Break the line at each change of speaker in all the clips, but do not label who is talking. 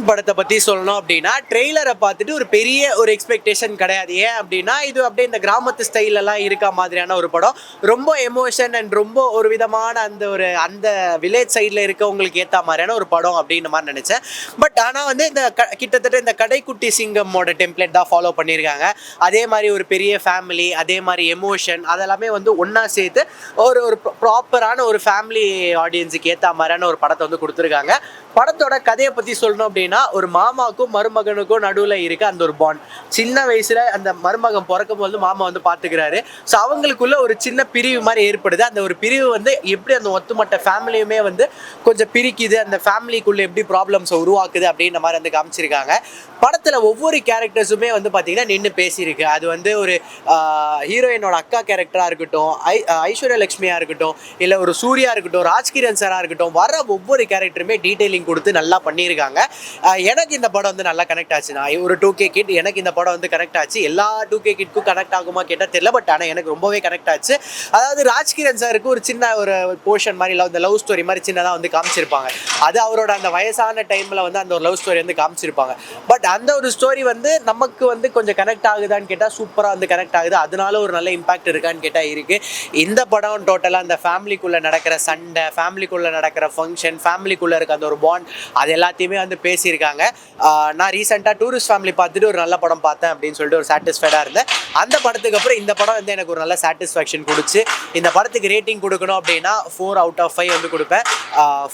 மாமன் படத்தை பத்தி சொல்லணும் அப்படின்னா ட்ரெய்லரை பார்த்துட்டு ஒரு பெரிய ஒரு எக்ஸ்பெக்டேஷன் கிடையாது. ஏன் அப்படின்னா இது அப்படியே இந்த கிராமத்து ஸ்டைல் எல்லாம் இருக்க மாதிரியான ஒரு படம். ரொம்ப எமோஷன் அண்ட் ரொம்ப ஒரு விதமான அந்த ஒரு அந்த வில்லேஜ் சைடில் இருக்கவங்களுக்கு ஏற்ற மாதிரியான ஒரு படம் அப்படின்ற மாதிரி நினைச்சேன். பட் ஆனால் வந்து இந்த க கிட்டத்தட்ட இந்த கடைக்குட்டி சிங்கமோட டெம்ப்ளேட் தான் ஃபாலோ பண்ணியிருக்காங்க. அதே மாதிரி ஒரு பெரிய ஃபேமிலி அதே மாதிரி எமோஷன் அதெல்லாமே வந்து ஒன்றா சேர்த்து ஒரு ஒரு ப்ராப்பரான ஒரு ஃபேமிலி ஆடியன்ஸுக்கு ஏற்ற மாதிரியான ஒரு படத்தை வந்து கொடுத்துருக்காங்க. படத்தோட கதையை பற்றி சொல்லணும் அப்படின்னா ஒரு மாமாவுக்கும் மருமகனுக்கும் நடுவில் இருக்க அந்த ஒரு பாண்ட் சின்ன வயசில் அந்த மருமகன் பிறக்கும் போது மாமா வந்து பார்த்துக்கிறாரு ஸோ அவங்களுக்குள்ள ஒரு சின்ன பிரிவு மாதிரி ஏற்படுது. அந்த ஒரு பிரிவு வந்து எப்படி அந்த ஒத்துமொட்ட ஃபேமிலியுமே வந்து கொஞ்சம் பிரிக்குது அந்த ஃபேமிலிக்குள்ள எப்படி ப்ராப்ளம்ஸை உருவாக்குது அப்படின்ற மாதிரி வந்து காமிச்சிருக்காங்க. படத்தில் ஒவ்வொரு கேரக்டர்ஸுமே வந்து பார்த்தீங்கன்னா நின்று பேசியிருக்கு. அது வந்து ஒரு ஹீரோயினோட அக்கா கேரக்டராக இருக்கட்டும் ஐ ஐஸ்வர்யா லட்சுமியாக இருக்கட்டும் இல்லை ஒரு சூர்யா இருக்கட்டும் ராஜ்கிரண் சாராக இருக்கட்டும் வர ஒவ்வொரு கேரக்டருமே டீட்டெயிலிங் கொடுத்து நல்லா பண்ணியிருக்காங்க. எனக்கு இந்த படம் வந்து நல்லா கனெக்ட் ஆச்சு. நான் ஒரு டூ கே கிட் எனக்கு இந்த படம் வந்து கனெக்ட் ஆச்சு. எல்லா டூ கே கிட்க்கும் கனெக்ட் ஆகுமா கேட்டால் தெரியல பட் ஆனால் எனக்கு ரொம்பவே கனெக்ட் ஆச்சு. அதாவது ராஜ்கிரண் சாருக்கு ஒரு சின்ன ஒரு போர்ஷன் மாதிரி லவ் இந்த லவ் ஸ்டோரி மாதிரி சின்னதாக வந்து காமிச்சிருப்பாங்க. அது அவரோட அந்த வயசான டைமில் வந்து அந்த ஒரு லவ் ஸ்டோரி வந்து காமிச்சிருப்பாங்க. பட் அந்த ஒரு ஸ்டோரி வந்து நமக்கு வந்து கொஞ்சம் கனெக்ட் ஆகுதான்னு கேட்டால் சூப்பராக வந்து கனெக்ட் ஆகுது. அதனால ஒரு நல்ல இம்பாக்ட் இருக்கான்னு கேட்டால் இருக்குது இந்த படம் டோட்டலாக அந்த ஃபேமிலிக்குள்ளே நடக்கிற சண்டை ஃபேமிலிக்குள்ளே நடக்கிற ஃபங்க்ஷன் ஃபேமிலிக்குள்ளே இருக்க அந்த ஒரு பாண்ட் அது எல்லாத்தையுமே வந்து பேசியிருக்காங்க. நான் ரீசெண்டாக டூரிஸ்ட் ஃபேமிலி பார்த்துட்டு ஒரு நல்ல படம் பார்த்தேன் அப்படின்னு சொல்லிட்டு ஒரு சாட்டிஸ்ஃபைடாக இருந்தேன். அந்த படத்துக்கு அப்புறம் இந்த படம் வந்து எனக்கு ஒரு நல்ல சாட்டிஸ்ஃபேக்ஷன் கொடுச்சு இந்த படத்துக்கு ரேட்டிங் கொடுக்கணும் அப்படின்னா ஃபோர் அவுட் ஆஃப் ஃபைவ் வந்து கொடுப்பேன்.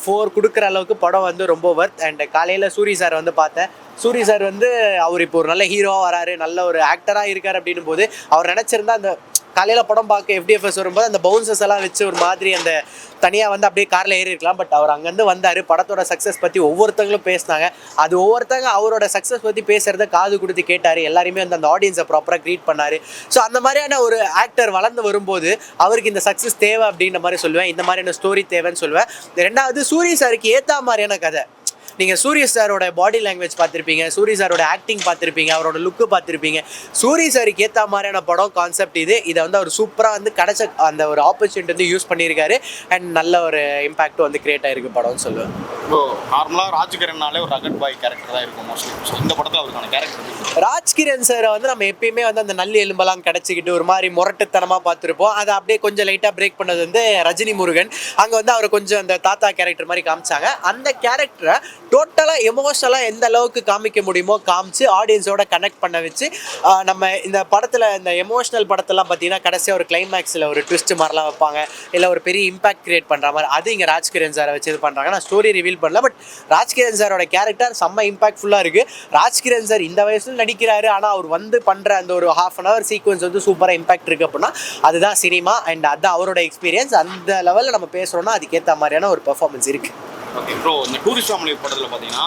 ஃபோர் கொடுக்குற அளவுக்கு படம் வந்து ரொம்ப ஒர்த் அண்ட் காலையில் சூரி சார் வந்து பார்த்தேன். சூரி சார் வந்து அவர் இப்போ ஒரு நல்ல ஹீரோவாக வராரு நல்ல ஒரு ஆக்டராக இருக்கார் அப்படின்னும் போது அவர் நினச்சிருந்தா அந்த காலையில் படம் பார்க்க எஃப்டிஎஃப்எஸ் வரும்போது அந்த பவுன்சஸ் எல்லாம் வச்சு ஒரு மாதிரி அந்த தனியாக வந்து அப்படியே காரில் ஏறி இருக்கலாம். பட் அவர் அங்கேருந்து வந்தார். படத்தோட சக்ஸஸ் பற்றி ஒவ்வொருத்தங்களும் பேசினாங்க. அது ஒவ்வொருத்தங்க அவரோட சக்ஸஸ் பற்றி பேசுகிறத காது கொடுத்து கேட்டார். எல்லாருமே வந்து அந்த ஆடியன்ஸை ப்ராப்பராக க்ரீட் பண்ணார். ஸோ அந்த மாதிரியான ஒரு ஆக்டர் வளர்ந்து வரும்போது அவருக்கு இந்த சக்ஸஸ் தேவை அப்படின்ற மாதிரி சொல்லுவேன். இந்த மாதிரியான ஸ்டோரி தேவைன்னு சொல்லுவேன். ரெண்டாவது சூரிய சாருக்கு ஏற்ற மாதிரியான கதை. நீங்கள் சூரிய சாரோட பாடி லாங்குவேஜ் பார்த்துருப்பீங்க சூரிய சாரோட ஆக்டிங் பார்த்துருப்பீங்க அவரோட லுக்கு பார்த்துருப்பீங்க. சூரிய சாருக்கு ஏற்ற மாதிரியான படம் கான்செப்ட் இது. இதை வந்து அவர் சூப்பராக வந்து கிடைச்ச அந்த ஒரு ஆப்பர்ச்சுனிட்டி வந்து யூஸ் பண்ணியிருக்காரு. அண்ட் நல்ல ஒரு இம்பாக்டும் வந்து கிரியேட் ஆயிருக்கு படம்னு சொல்லுவேன்.
இப்போ நார்மலாக ராஜ்கிரன்னாலே ஒரு ரகட் பாய் கேரக்டர் தான் இருக்கும் மோஸ்ட்லி ஸோ இந்த படத்தில் அவருக்கான கேரக்டர்
ராஜ்கிரண் சாரை வந்து நம்ம எப்பயுமே வந்து அந்த நல்லி எலும்பெல்லாம் கிடச்சிக்கிட்டு ஒரு மாதிரி முரட்டுத்தனமாக பார்த்துருப்போம். அதை அப்படியே கொஞ்சம் லைட்டாக பிரேக் பண்ணது வந்து ரஜினி முருகன். அங்கே வந்து அவர் கொஞ்சம் அந்த தாத்தா கேரக்டர் மாதிரி காமிச்சாங்க. அந்த கேரக்டரை டோட்டலாக எமோஷனலாக எந்த அளவுக்கு காமிக்க முடியுமோ காமிச்சு ஆடியன்ஸோட கனெக்ட் பண்ண வச்சு நம்ம இந்த படத்தில் இந்த எமோஷனல் படத்தெல்லாம் பார்த்தீங்கன்னா கடைசியாக ஒரு கிளைமேக்ஸில் ஒரு ட்விஸ்ட் மாதிரிலாம் வைப்பாங்க. இல்லை ஒரு பெரிய இம்பாக்ட் கிரியேட் பண்ணுற மாதிரி. அது இங்கே ராஜ்கிரண் சாரை வச்சு இது பண்ணுறாங்க நான் ஸ்டோரி ரிவீல் பண்ணல பட் ராஜ்கிரண் சாரோட கேரக்டர் செம்ம இம்பாக்ட்ஃபுல்லாக இருக்குது ராஜ்கிரண் சார் இந்த வயசுல நடிக்கிறாரு ஆனால் அவர் வந்து பண்ணுற அந்த ஒரு ஹாஃப் அன் ஹவர் சீக்வன்ஸ் வந்து சூப்பராக இம்பாக்ட் இருக்குது அப்படின்னா அதுதான் சினிமா அண்ட் அதுதான் அவரோட எக்ஸ்பீரியன்ஸ் அந்த லெவலில் நம்ம பேசுகிறோன்னா அதுக்கேற்ற மாதிரியான ஒரு பெர்ஃபார்மன்ஸ் இருக்குது
ஓகே ப்ரோ இந்த டூரிஸ்ட் ஃபேமிலி படத்தில் பார்த்தீங்கன்னா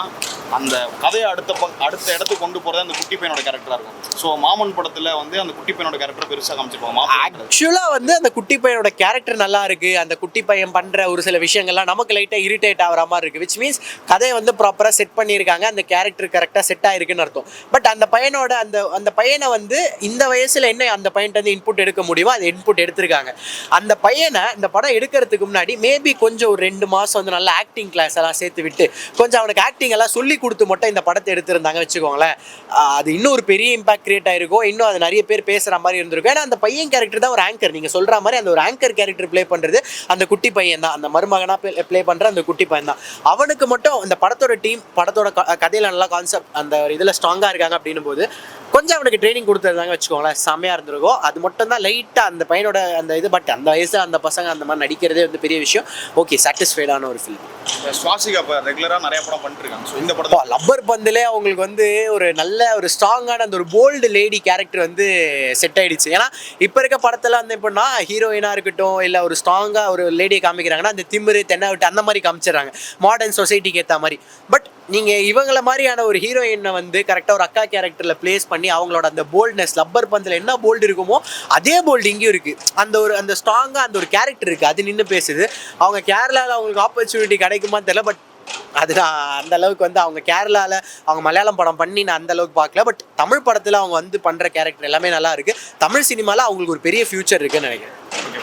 அந்த கதையை அடுத்த ப அடுத்த இடத்துக்கு கொண்டு போகிறது அந்த குட்டி பையனோட கேரக்டராக இருக்கும். ஸோ மாமன் படத்தில் வந்து அந்த குட்டி பையனோட கேரக்டர் பெருசாக காமிச்சிருப்பாங்க.
ஆக்சுவலாக வந்து அந்த குட்டி பையனோட கேரக்டர் நல்லா இருக்குது அந்த குட்டி பையன் பண்ணுற ஒரு சில விஷயங்கள்லாம் நமக்கு லைட்டாக இரிட்டேட் ஆகிற மாதிரி இருக்குது விச் மீன்ஸ் கதையை வந்து ப்ராப்பராக செட் பண்ணியிருக்காங்க. அந்த கேரக்டர் கரெக்டாக செட் ஆகிருக்குன்னு அர்த்தம். பட் அந்த பையனோட அந்த அந்த பையனை வந்து இந்த வயசில் என்ன அந்த பையன்ட்டு வந்து இன்புட் எடுக்க முடியுமோ அது இன்புட் எடுத்திருக்காங்க. அந்த பையனை இந்த படம் எடுக்கிறதுக்கு முன்னாடி மேபி கொஞ்சம் ஒரு ரெண்டு மாதம் வந்து நல்லா ஆக்டிங் கிளாஸ் எல்லாம் சேர்த்து விட்டு கொஞ்சம் அவனுக்கு ஆக்டிங் எல்லாம் சொல்லி கொடுத்து மட்டும் இந்த படத்தை எடுத்திருந்தாங்க வச்சுக்கோங்களேன். அது இன்னும் ஒரு பெரிய இம்பாக்ட் கிரியேட் ஆயிருக்கும். இன்னும் அது நிறைய பேர் பேசுகிற மாதிரி இருந்திருக்கும். ஏன்னா அந்த பையன் கேரக்டர் தான் ஒரு ஆங்கர் நீங்கள் சொல்கிற மாதிரி அந்த ஒரு ஆங்கர் கேரக்டர் ப்ளே பண்ணுறது அந்த குட்டி பையன் தான். அந்த மருமகனாக ப்ளே பண்ணுற அந்த குட்டி பையன் தான். அவனுக்கு மட்டும் இந்த படத்தோட டீம் படத்தோட க- கதையில நல்லா கான்செப்ட் அந்த ஒரு இதில் ஸ்ட்ராங்காக இருக்காங்க அப்படின்னும் போது கொஞ்சம் அவனுக்கு ட்ரைனிங் கொடுத்துருந்தாங்க வச்சுக்கோங்களேன். செம்மையாக இருந்திருக்கும். அது மட்டும் தான் லைட்டாக அந்த பையனோட அந்த இது பட் அந்த வயசில் அந்த பசங்க அந்த மாதிரி நடிக்கிறதே வந்து பெரிய விஷயம். ஓகே சாட்டிஸ்ஃபைடான ஒரு ஃபீல்
சுவாசிகா ரெகுலராக நிறைய படம் பண்ணிட்டு ஸோ இந்த படத்தில்
லப்பர் பந்திலே அவங்களுக்கு வந்து ஒரு நல்ல ஒரு ஸ்ட்ராங்கான அந்த ஒரு போல்டு லேடி கேரக்டர் வந்து செட் ஆயிடுச்சு. ஏன்னா இப்போ இருக்க படத்தில் வந்து எப்படின்னா ஹீரோயினாக இருக்கட்டும் இல்லை ஒரு ஸ்ட்ராங்காக ஒரு லேடியை காமிக்கிறாங்கன்னா அந்த திமிரு தென்னை விட்டு அந்த மாதிரி காமிச்சிடுறாங்க. மாடர்ன் சொசைட்டிக்கு ஏற்ற மாதிரி. பட் நீங்கள் இவங்கள மாதிரியான ஒரு ஹீரோயினை வந்து கரெக்டாக ஒரு அக்கா கேரக்டரில் ப்ளேஸ் பண்ணி அவங்களோட அந்த போல்ட்னஸ் லப்பர் பந்தில் என்ன போல்டு இருக்குமோ அதே போல்டு இங்கேயும் இருக்குது அந்த ஒரு அந்த ஸ்ட்ராங்காக அந்த ஒரு கேரக்டர் இருக்குது அது நின்று பேசுது. அவங்க கேரளாவில் அவங்களுக்கு ஆப்பர்ச்சுனிட்டி கிடைக்குமா தெரியல பட் அது நான் அந்த அளவுக்கு வந்து அவங்க கேரளாவில் அவங்க மலையாளம் படம் பண்ணி நான் அந்த அளவுக்கு பார்க்கல. பட் தமிழ் படத்தில் அவங்க வந்து பண்ணுற கேரக்டர் எல்லாமே நல்லா இருக்குது தமிழ் சினிமாவில் அவங்களுக்கு ஒரு பெரிய ஃபியூச்சர் இருக்குன்னு நினைக்கிறேன்.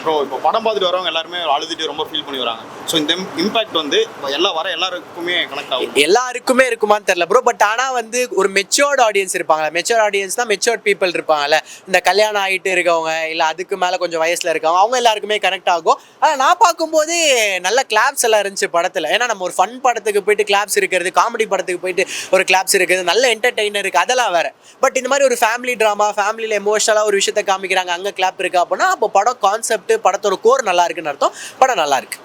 ப்ரோ இப்போ படம் பார்த்துட்டு வரவங்க எல்லாருமே அழுதுட்டு ரொம்ப ஃபீல் பண்ணி வராங்க. ஸோ இந்த இம்பாக்ட் வந்து எல்லா வர எல்லாருக்குமே கனெக்ட் ஆகும்.
எல்லாருக்குமே இருக்குமான்னு தெரியல ப்ரோ பட் ஆனால் வந்து ஒரு மெச்சோர்ட் ஆடியன்ஸ் இருப்பாங்கல்ல. மெச்சோர்ட் ஆடியன்ஸ் தான் மெச்சோர்ட் பீப்புள் இருப்பாங்கல்ல. இந்த கல்யாணம் ஆகிட்டு இருக்கவங்க இல்லை அதுக்கு மேலே கொஞ்சம் வயசில் இருக்கவங்க அவங்க எல்லாருக்குமே கனெக்ட் ஆகும். ஆனால் நான் பார்க்கும்போது நல்ல கிளாப்ஸ் எல்லாம் இருந்துச்சு படத்தில். ஏன்னா நம்ம ஒரு ஃபன் படத்துக்கு போயிட்டு கிளாப்ஸ் இருக்கிறது காமெடி படத்துக்கு போயிட்டு ஒரு கிளாப்ஸ் இருக்குது நல்ல என்டர்டெய்னர் இருக்குது அதெல்லாம் வேற. பட் இந்த மாதிரி ஒரு ஃபேமிலி ட்ராமா ஃபேமிலியில் எமோஷனலாக ஒரு விஷயத்த காமிக்கிறாங்க அங்கே கிளாப் இருக்கா அப்படின்னா அப்போ படம் கான்செப்ட் படத்தோட கோர் நல்லா இருக்குன்னு அர்த்தம். படம் நல்லா இருக்கு.